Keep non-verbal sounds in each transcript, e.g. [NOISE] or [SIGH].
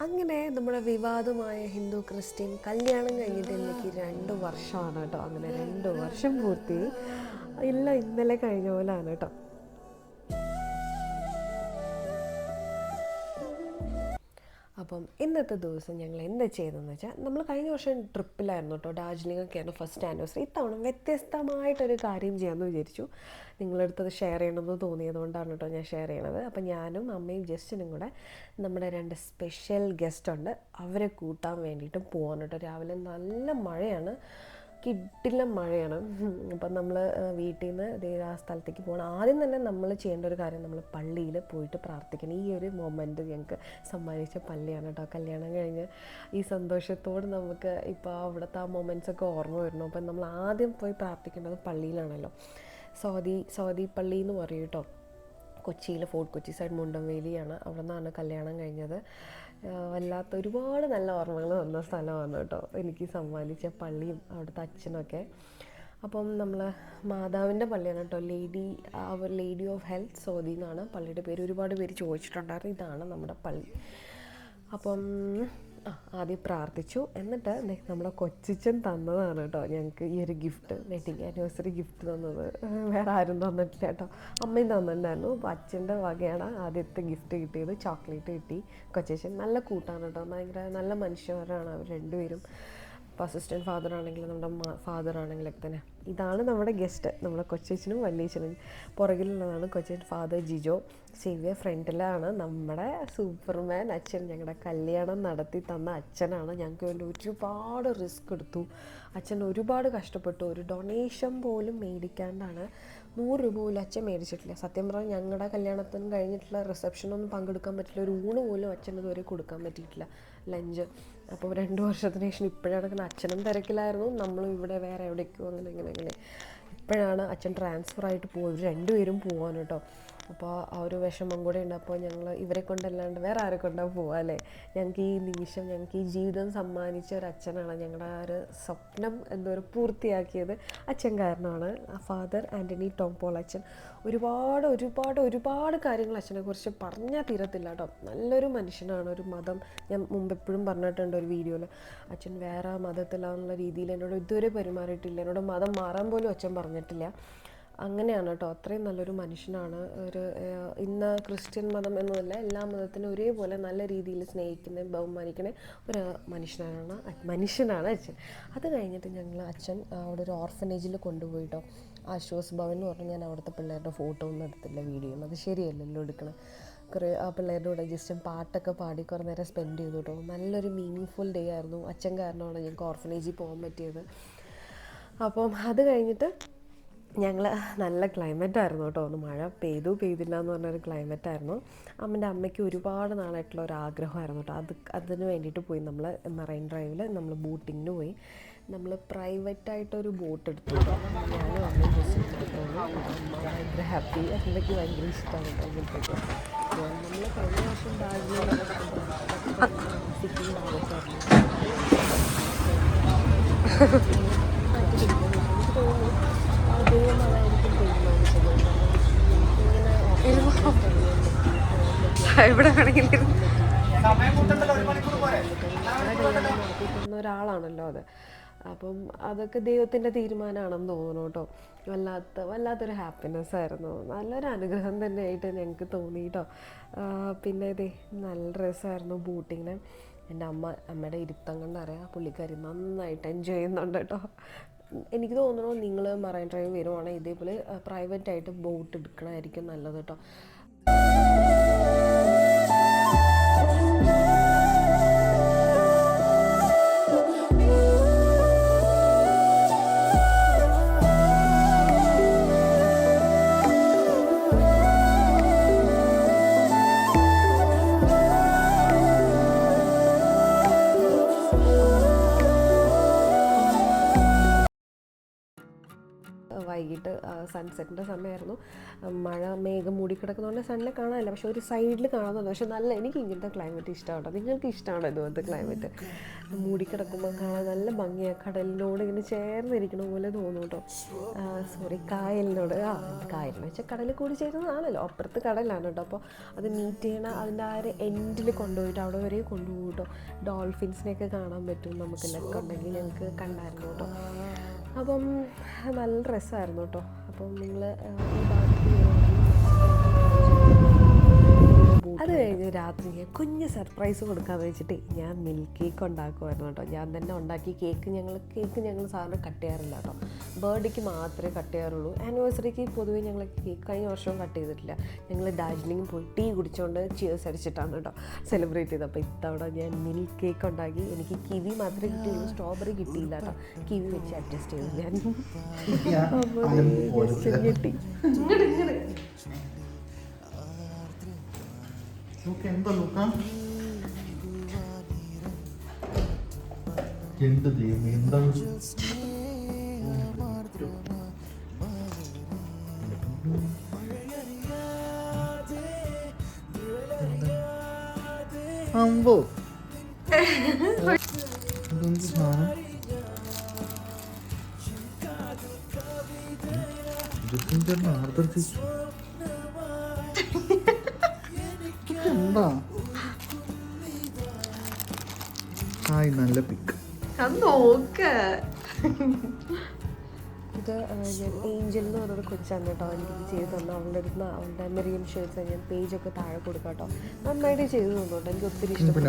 അങ്ങനെ നമ്മുടെ വിവാദമായ ഹിന്ദു ക്രിസ്ത്യൻ കല്യാണം കഴിഞ്ഞിട്ട് എനിക്ക് രണ്ട് വർഷമാണ് കേട്ടോ. അങ്ങനെ രണ്ട് വർഷം പൂർത്തി. ഇല്ല ഇന്നലെ കഴിഞ്ഞ പോലാണ് കേട്ടോ. അപ്പം ഇന്നത്തെ ദിവസം ഞങ്ങൾ എന്താ ചെയ്തതെന്ന് വെച്ചാൽ നമ്മൾ കഴിഞ്ഞ വർഷം ട്രിപ്പിലായിരുന്നു കേട്ടോ. ഡാർജിലിംഗ് ഒക്കെ ആയിരുന്നു ഫസ്റ്റ് ആനിവേഴ്സറി. ഇത്തവണ വ്യത്യസ്തമായിട്ടൊരു കാര്യം ചെയ്യാമെന്ന് വിചാരിച്ചു. നിങ്ങളടുത്തത് ഷെയർ ചെയ്യണമെന്ന് തോന്നിയതുകൊണ്ടാണ് കേട്ടോ ഞാൻ ഷെയർ ചെയ്യണത്. അപ്പം ഞാനും അമ്മയും ജസ്റ്റിനും കൂടെ നമ്മുടെ രണ്ട് സ്പെഷ്യൽ ഗസ്റ്റ് ഉണ്ട്. അവരെ കൂട്ടാൻ വേണ്ടിയിട്ട് പോകാൻ കേട്ടോ. രാവിലെ നല്ല മഴയാണ്. കിട്ടില്ല മഴയാണ്. അപ്പം നമ്മൾ വീട്ടിൽ നിന്ന് ഇതേ ആ സ്ഥലത്തേക്ക് പോകണം. ആദ്യം തന്നെ നമ്മൾ ചെയ്യേണ്ട ഒരു കാര്യം നമ്മൾ പള്ളിയിൽ പോയിട്ട് പ്രാർത്ഥിക്കണം. ഈ ഒരു മൊമെന്റ് ഞങ്ങൾക്ക് സമ്മാനിച്ച പള്ളിയാണ് കേട്ടോ. കല്യാണം കഴിഞ്ഞ് ഈ സന്തോഷത്തോട് നമുക്ക് ഇപ്പോൾ അവിടുത്തെ ആ മൊമെന്റ്സൊക്കെ ഓർമ്മ വരണം അപ്പം നമ്മൾ ആദ്യം പോയി പ്രാർത്ഥിക്കേണ്ടത് പള്ളിയിലാണല്ലോ. സൗദി സൗദി പള്ളി എന്ന് പറയും കേട്ടോ. കൊച്ചിയിൽ ഫോർട്ട് കൊച്ചി സൈഡ് മുണ്ടംവേലിയാണ് അവിടെ നിന്നാണ് കല്യാണം കഴിഞ്ഞത്. വല്ലാത്ത ഒരുപാട് നല്ല ഓർമ്മകൾ തന്ന സ്ഥലമാണ് കേട്ടോ. എനിക്ക് സമ്മാനിച്ച പള്ളിയും അവിടുത്തെ അച്ഛനൊക്കെ. അപ്പം നമ്മൾ മാതാവിന്റെ പള്ളിയാണ് കേട്ടോ. ലേഡി അവർ ലേഡി ഓഫ് ഹെൽത്ത് സോദി എന്നാണ് പള്ളിയുടെ പേര്. ഒരുപാട് പേര് ചോദിച്ചിട്ടുണ്ടായിരുന്നു. ഇതാണ് നമ്മുടെ പള്ളി. അപ്പം ആദ്യം പ്രാർത്ഥിച്ചു. എന്നിട്ട് നമ്മുടെ കൊച്ചിച്ചൻ തന്നതാണ് കേട്ടോ ഞങ്ങൾക്ക് ഈ ഒരു ഗിഫ്റ്റ് വെഡിങ് ആനിവേഴ്സറി ഗിഫ്റ്റ് തന്നത്. വേറെ ആരും തന്നിട്ടില്ല കേട്ടോ. അമ്മയും തന്നിട്ടുണ്ടായിരുന്നു. അപ്പോൾ അച്ഛന്റെ വകയാണ് ആദ്യത്തെ ഗിഫ്റ്റ് കിട്ടിയത്. ചോക്ലേറ്റ് കിട്ടി. കൊച്ചിച്ചൻ നല്ല കൂട്ടാണ് കേട്ടോ. ഭയങ്കര നല്ല മനുഷ്യന്മാരാണ് അവർ രണ്ടുപേരും. അപ്പോൾ അസിസ്റ്റന്റ് ഫാദർ ആണെങ്കിലും നമ്മുടെ ഫാദർ ആണെങ്കിലൊക്കെ തന്നെ. ഇതാണ് നമ്മുടെ ഗസ്റ്റ് നമ്മുടെ കൊച്ചേച്ചിനും വല്യച്ഛനും പുറകിലുള്ളതാണ് കൊച്ചൻ ഫാദർ ജിജോ. സേവ്യ ഫ്രണ്ടിലാണ് നമ്മുടെ സൂപ്പർമാൻ അച്ഛൻ. ഞങ്ങളുടെ കല്യാണം നടത്തി തന്ന അച്ഛനാണ്. ഞങ്ങൾക്ക് വേണ്ടി ഒരുപാട് റിസ്ക് എടുത്തു. അച്ഛൻ ഒരുപാട് കഷ്ടപ്പെട്ടു. ഒരു ഡൊണേഷൻ പോലും മേടിക്കാണ്ടാണ് നൂറ് രൂപ പോലും അച്ഛൻ മേടിച്ചിട്ടില്ല. സത്യം പറഞ്ഞാൽ ഞങ്ങളുടെ കല്യാണത്തിന് കഴിഞ്ഞിട്ടുള്ള റിസപ്ഷനൊന്നും പങ്കെടുക്കാൻ പറ്റില്ല. ഒരു ഊണ് പോലും അച്ഛൻ ഇതുവരെ കൊടുക്കാൻ പറ്റിയിട്ടില്ല. ലഞ്ച് അപ്പോൾ രണ്ട് വർഷത്തിന് ശേഷം ഇപ്പോഴാണ് അച്ഛനും തിരക്കിലായിരുന്നു. നമ്മളും ഇവിടെ വേറെ എവിടേക്കോ അങ്ങനെ ഇങ്ങനെ ഇപ്പോഴാണ് അച്ഛൻ ട്രാൻസ്ഫർ ആയിട്ട് പോയത്. രണ്ടുപേരും പോകാൻ കേട്ടോ. അപ്പോൾ ആ ഒരു വിഷമം കൂടെ ഉണ്ട് അപ്പോൾ ഞങ്ങൾ ഇവരെ കൊണ്ടല്ലാണ്ട് വേറെ ആരെ കൊണ്ടാണ് പോവുക അല്ലേ? ഞങ്ങൾക്ക് ഈ നിമിഷം ഞങ്ങൾക്ക് ഈ ജീവിതം സമ്മാനിച്ച ഒരു അച്ഛനാണ് ഞങ്ങളുടെ ആ ഒരു സ്വപ്നം എന്തോ ഒരു പൂർത്തിയാക്കിയത്. അച്ഛൻ കാരണമാണ്. ഫാദർ ആന്റണി ടോം പോൾ അച്ഛൻ. ഒരുപാട് ഒരുപാട് ഒരുപാട് കാര്യങ്ങൾ അച്ഛനെക്കുറിച്ച് പറഞ്ഞാൽ തീരത്തില്ല കേട്ടോ. നല്ലൊരു മനുഷ്യനാണ് ഒരു മതം. ഞാൻ മുമ്പ് എപ്പോഴും പറഞ്ഞിട്ടുണ്ട് ഒരു വീഡിയോയിൽ അച്ഛൻ വേറെ മതത്തിലാണെന്നുള്ള രീതിയിൽ എന്നോട് ഇതുവരെ പെരുമാറിയിട്ടില്ല. എന്നോട് മതം മാറാൻ പോലും അച്ഛൻ പറഞ്ഞിട്ടില്ല. അങ്ങനെയാണ് കേട്ടോ അത്രയും നല്ലൊരു മനുഷ്യനാണ്. ഒരു ഇന്ന് ക്രിസ്ത്യൻ മതം എന്നതല്ല എല്ലാ മതത്തിനും ഒരേപോലെ നല്ല രീതിയിൽ സ്നേഹിക്കുന്ന ബഹുമാനിക്കുന്ന ഒരു മനുഷ്യനാണ് മനുഷ്യനാണ് അച്ഛൻ. അത് കഴിഞ്ഞിട്ട് ഞങ്ങൾ അച്ഛൻ അവിടെ ഒരു ഓർഫനേജിൽ കൊണ്ടുപോയിട്ടോ. ആശ്വാസ് ഭവൻ എന്ന് പറഞ്ഞ് ഞാൻ അവിടുത്തെ പിള്ളേരുടെ ഫോട്ടോ ഒന്നും എടുത്തില്ല വീഡിയോ അത് ശരിയല്ലല്ലോ എടുക്കണം. കുറേ ആ പിള്ളേരുടെ കൂടെ ജസ്റ്റ് പാട്ടൊക്കെ പാടി കുറേ നേരം സ്പെൻഡ് ചെയ്തു കേട്ടോ നല്ലൊരു മീനിങ് ഡേ ആയിരുന്നു. അച്ഛൻ കാരണമാണ് ഞങ്ങൾക്ക് ഓർഫനേജിൽ പോകാൻ പറ്റിയത്. അപ്പം അത് കഴിഞ്ഞിട്ട് ഞങ്ങൾ നല്ല ക്ലൈമറ്റ് ആയിരുന്നു കേട്ടോ. ഒന്ന് മഴ പെയ്തു പെയ്തില്ല എന്ന് പറഞ്ഞൊരു ക്ലൈമറ്റ് ആയിരുന്നു. അമ്മന്റെ അമ്മയ്ക്ക് ഒരുപാട് നാളായിട്ടുള്ള ഒരു ആഗ്രഹമായിരുന്നു കേട്ടോ. അത് അതിന് വേണ്ടിയിട്ട് പോയി നമ്മൾ മറൈൻ ഡ്രൈവിൽ നമ്മൾ ബോട്ടിങ്ങിന് പോയി. നമ്മൾ പ്രൈവറ്റായിട്ടൊരു ബോട്ട് എടുത്തു. ഞാനും അമ്മയും ജസ്റ്റ് ഭയങ്കര ഹാപ്പി അമ്മയ്ക്ക് ഭയങ്കര ഇഷ്ടമാണ് ഇങ്ങനത്തെയൊക്കെ നമ്മൾ കഴിഞ്ഞ വർഷം തോന്നുന്നു [LAUGHS] ദൈവം അതായിരിക്കും തീരുമാനിച്ചത് നടത്തിക്കുന്ന ഒരാളാണല്ലോ അത്. അപ്പം അതൊക്കെ ദൈവത്തിന്റെ തീരുമാനമാണെന്ന് തോന്നുന്നു കേട്ടോ. വല്ലാത്ത വല്ലാത്തൊരു ഹാപ്പിനെസ് ആയിരുന്നു. നല്ലൊരു അനുഗ്രഹം തന്നെ തന്നെയായിട്ട് ഞങ്ങൾക്ക് തോന്നി കേട്ടോ. പിന്നെ ഇതേ നല്ല രസമായിരുന്നു ബോട്ടിങ്ങിന്. എന്റെ അമ്മ അമ്മയുടെ ഇരുത്തം കണ്ടറിയാം. പുള്ളിക്കാരി നന്നായിട്ട് എൻജോയ് ചെയ്യുന്നുണ്ട് കേട്ടോ. എനിക്ക് തോന്നുന്നു നിങ്ങൾ മറൈൻ ഡ്രൈവ് വരുവാണെങ്കിൽ ഇതേപോലെ പ്രൈവറ്റ് ആയിട്ട് ബോട്ട് എടുക്കണമായിരിക്കും നല്ലത് കേട്ടോ വൈകിട്ട് സൺസെറ്റിന്റെ സമയമായിരുന്നു. മഴ മേഘം മൂടിക്കിടക്കുന്നതുകൊണ്ട് സണ്ണിനെ കാണാനില്ല. പക്ഷെ ഒരു സൈഡിൽ കാണുന്നുണ്ട്. പക്ഷെ നല്ല എനിക്ക് ഇങ്ങനത്തെ ക്ലൈമറ്റ് ഇഷ്ടമാണ് നിങ്ങൾക്ക് ഇഷ്ടമാണോ ഇതുപോലത്തെ ക്ലൈമറ്റ് മൂടിക്കിടക്കുമ്പോൾ കാണാൻ നല്ല ഭംഗിയാണ് കടലിനോട് ഇങ്ങനെ ചേർന്നിരിക്കണ പോലെ തോന്നും കേട്ടോ സോറി കായലിനോട്. ആ കായലിന് വെച്ചാൽ കടലിൽ കൂടി ചേരുന്നതാണല്ലോ. അപ്പുറത്ത് കടലാണ് കേട്ടോ അപ്പോൾ അത് മീറ്റ് ചെയ്യണ അതിന്റെ ആ ഒരു എൻഡിൽ കൊണ്ടുപോയിട്ട് അവിടെ വരെ കൊണ്ടുപോകും കേട്ടോ ഡോൾഫിൻസിനെയൊക്കെ കാണാൻ പറ്റും നമുക്ക് ലക്ക് ഉണ്ടെങ്കിൽ ഞങ്ങൾക്ക് കണ്ടായിരുന്നു കേട്ടോ അപ്പം നല്ല രസമായിരുന്നു കേട്ടോ. അപ്പം നിങ്ങൾ ഈ അത് കഴിഞ്ഞ് രാത്രി കുഞ്ഞ് സർപ്രൈസ് കൊടുക്കാമെന്ന് വെച്ചിട്ട് ഞാൻ മിൽക്ക് കേക്ക് ഉണ്ടാക്കുമായിരുന്നു കേട്ടോ. ഞാൻ തന്നെ ഉണ്ടാക്കി കേക്ക് ഞങ്ങൾ കേക്ക് ഞങ്ങൾ സാധാരണ കട്ട് ചെയ്യാറില്ല കേട്ടോ. ബർത്ത്ഡേക്ക് മാത്രമേ കട്ട് ചെയ്യാറുള്ളൂ. ആനിവേഴ്സറിക്ക് പൊതുവേ ഞങ്ങൾ കേക്ക് കഴിഞ്ഞ വർഷവും കട്ട് ചെയ്തിട്ടില്ല. ഞങ്ങൾ ഡാർജിലിംഗ് പോയി ടീ കുടിച്ചുകൊണ്ട് ചിയേഴ്സ് അടിച്ചിട്ടാണ് കേട്ടോ സെലിബ്രേറ്റ് ചെയ്തത്. അപ്പോൾ ഇത്തവണ ഞാൻ മിൽക്ക് കേക്ക് ഉണ്ടാക്കി. എനിക്ക് കിവി മാത്രമേ കിട്ടിയുള്ളൂ. സ്ട്രോബെറി കിട്ടിയില്ല കേട്ടോ. കിവി വെച്ച് അഡ്ജസ്റ്റ് ചെയ്തു ഞാൻ. [LAUGHS] അപ്പോൾ ലൂക്ക എന്താ ലൂക്ക? എന്ത് ദൈവം എന്താ അമ്പോ. ഇതെന്ത് സാധനം? ഇതൊക്കെ ആർദ്രത്തിച്ചു എന്താ ഹായ് നല്ല പിക്ക് നോക്ക്. ഇത് ഏഞ്ചൽ എന്ന് പറഞ്ഞൊരു കൊച്ചാണ് കേട്ടോ. എനിക്കിത് ചെയ്ത് തന്നെ. അവളുടെ അടുത്ത് അവളുടെ മെറിയം ഷേർട്സ് ഞാൻ പേജൊക്കെ താഴെ കൊടുക്കാം കേട്ടോ. നന്നായിട്ട് ചെയ്തു തന്നു കേട്ടോ എനിക്ക് ഒത്തിരി ഇഷ്ടപ്പെട്ടു.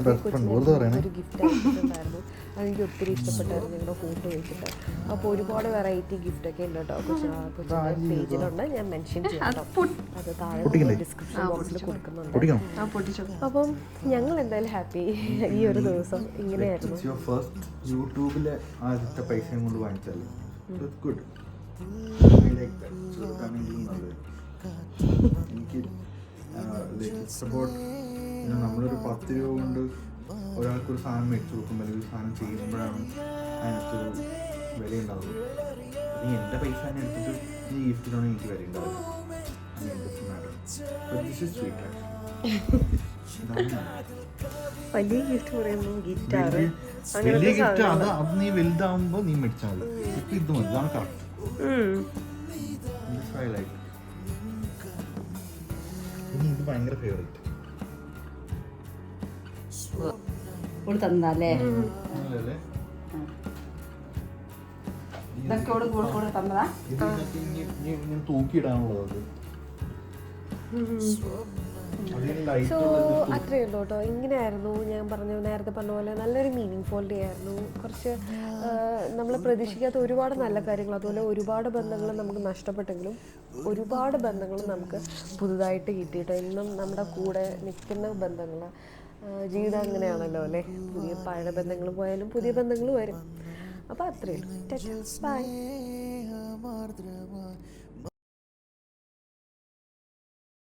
ഒരു ഗിഫ്റ്റ് ആയിട്ടുണ്ടായിരുന്നു അതെനിക്ക് ഒത്തിരി ഇഷ്ടപ്പെട്ടായിരുന്നു ഞങ്ങളുടെ ഫോട്ടോ വെച്ചിട്ട്. അപ്പോൾ ഒരുപാട് വെറൈറ്റി ഗിഫ്റ്റ് ഒക്കെ ഉണ്ട് കേട്ടോ. കൊച്ചു കൊച്ചിന്റെ പേജിലുണ്ട് ഞാൻ മെൻഷൻ ചെയ്യാം കേട്ടോ. അത് താഴെ ഡിസ്ക്രിപ്ഷൻ ബോക്സിൽ കൊടുക്കുന്നുണ്ട്. അപ്പം ഞങ്ങൾ എന്തായാലും ഹാപ്പി ഈ ഒരു ദിവസം. ഇങ്ങനെയായിരുന്നു. യൂട്യൂബിലെ ആദ്യത്തെ പൈസ കൊണ്ട് വാങ്ങിച്ചല്ലേ ഗുഡ് എനിക്ക് സപ്പോർട്ട് നമ്മളൊരു പത്ത് രൂപ കൊണ്ട് ഒരാൾക്ക് ഒരു സാധനം മേടിച്ചു കൊടുക്കുമ്പോൾ അല്ലെങ്കിൽ സാധനം ചെയ്യുമ്പോഴാണ് അതിനകത്തൊരു വില ഉണ്ടാവുള്ളൂ നീ എന്റെ പൈസ തന്നെ എടുത്തിട്ട് നീ ഗിഫ്റ്റിനാണ് എനിക്ക് വില ഉണ്ടാവുള്ളൂ സ്വീറ്റ് വലിയ ഗിഫ്റ്റ് പറയുമ്പോൾ വലിയ ഗിഫ്റ്റ് അത് അത് നീ വലുതാവുമ്പോ നീ മേടിച്ചാൽ ഇപ്പൊ ഇത് മതി. ഇതാണ് കറക്റ്റ് ഇനി ഇത് ഭയങ്കര ഫേവറേറ്റ് കൊടുത്തന്നല്ലേ? അങ്ങനല്ലേ ഇതൊക്കെ ഇവിടെ കൂടെ കൂടെ തന്നതാ? ഇതിനകത്ത് ഇനി ഇനി ഇങ്ങനെ തൂക്കിയിടാനുള്ളത് അതിന് ലൈറ്റ് സോ അത്രയേ ഉള്ളൂ കേട്ടോ ഇങ്ങനെയായിരുന്നു ഞാൻ പറഞ്ഞു നേരത്തെ പറഞ്ഞ പോലെ നല്ലൊരു മീനിങ് ഫുൾ ഡേ ആയിരുന്നു കുറച്ച് നമ്മൾ പ്രതീക്ഷിക്കാത്ത ഒരുപാട് നല്ല കാര്യങ്ങൾ അതുപോലെ ഒരുപാട് ബന്ധങ്ങൾ നമുക്ക് നഷ്ടപ്പെട്ടെങ്കിലും ഒരുപാട് ബന്ധങ്ങൾ നമുക്ക് പുതുതായിട്ട് കിട്ടിയിട്ട്. ഇന്നും നമ്മുടെ കൂടെ നിൽക്കുന്ന ബന്ധങ്ങൾ ജീവിതം അങ്ങനെയാണല്ലോ അല്ലേ? പുതിയ പഴയ ബന്ധങ്ങൾ പോയാലും പുതിയ ബന്ധങ്ങൾ വരും. അപ്പോൾ അത്രയേ ഉള്ളൂ ബൈ.